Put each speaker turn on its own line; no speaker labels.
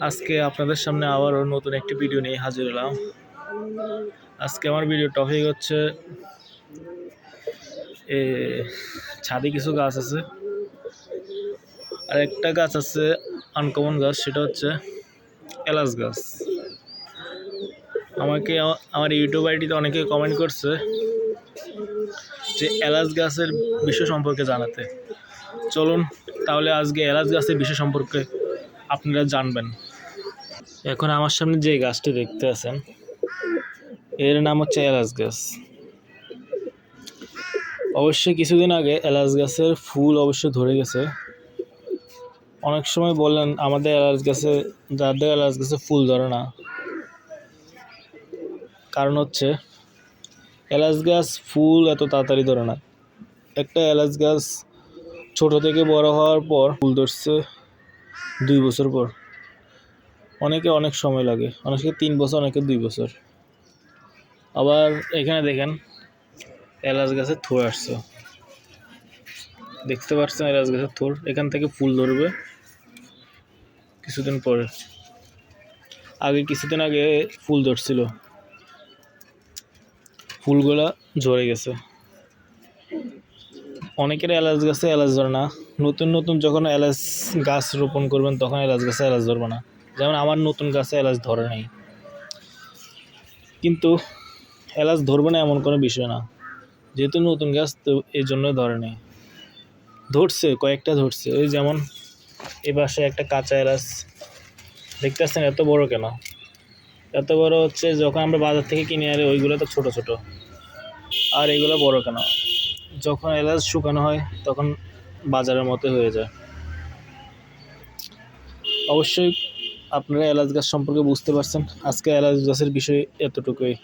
আজকে আপনাদের সামনে আবারও নতুন একটি ভিডিও নিয়ে হাজির হলাম। আজকে আমার ভিডিও টপিক হচ্ছে, এ, ছাদে কিছু গাছ আছে। আর একটা গাছ আছে আনকমন গাছ, সেটা হচ্ছে এলাচ গাছ। আমাকে, আমার ইউটিউব আইডিতে অনেকে কমেন্ট করছে যে এলাচ গাছের বিষয় সম্পর্কে জানাতে। চলুন, তাহলে আজকে এলাচ গাছের বিষয় সম্পর্কে আপনারা জানবেন। এখন আমার সামনে যে গাছটি দেখতে আছেন, এর নাম হচ্ছে এলাচ গাছ। অবশ্যই কিছুদিন আগে এলাচ গাছের ফুল অবশ্য ধরে গেছে। অনেক সময় বললেন, আমাদের এলাচ গাছে, যাদের এলাচ গাছে ফুল ধরে না। কারণ হচ্ছে, এলাচ গাছ ফুল এত তাড়াতাড়ি ধরে না। একটা এলাচ গাছ ছোট থেকে বড় হওয়ার পর ফুল ধরছে দুই বছর পর। অনেকে অনেক সময় লাগে, অনেকে তিন বছর, অনেকে দুই বছর। আবার এখানে দেখেন, এলাচ গাছের থোর আসছে। দেখতে পাচ্ছেন এলাচ গাছের থোর এখান থেকে ফুল ধরবে কিছুদিন পরে। আগে কিছুদিন আগে ফুল ধরছিল। ফুলগুলা ঝরে গেছে। অনেকের এলাচ গাছে এলাচ ধরে না। নতুন নতুন যখন এলাচ গাছ রোপণ করবেন, তখন এলাচ গাছে এলাচ ধরবে না। যেমন আমার নতুন গাছে এলাচ ধরে নাই। কিন্তু এলাচ ধরবে না এমন কোনো বিষয় না। যেহেতু নতুন গাছ, তো এই জন্য ধরে নেই। ধরছে, কয়েকটা ধরছে। ওই যেমন এ পাশে একটা কাঁচা এলাচ। দেখতে পাচ্ছেন এত বড় কেন? এত বড় হচ্ছে যখন আমরা বাজার থেকে কিনে আনি, ওইগুলো তো ছোট ছোট। আর এগুলো বড় কেন? যখন এলাচ শুকানো হয়, তখন বাজারের মতো হয়ে যায়। অবশ্যই আপনারা এলাচ গাছ সম্পর্কে বুঝতে পারছেন। আজকে এলাচ গাছের বিষয়ে এতটুকুই।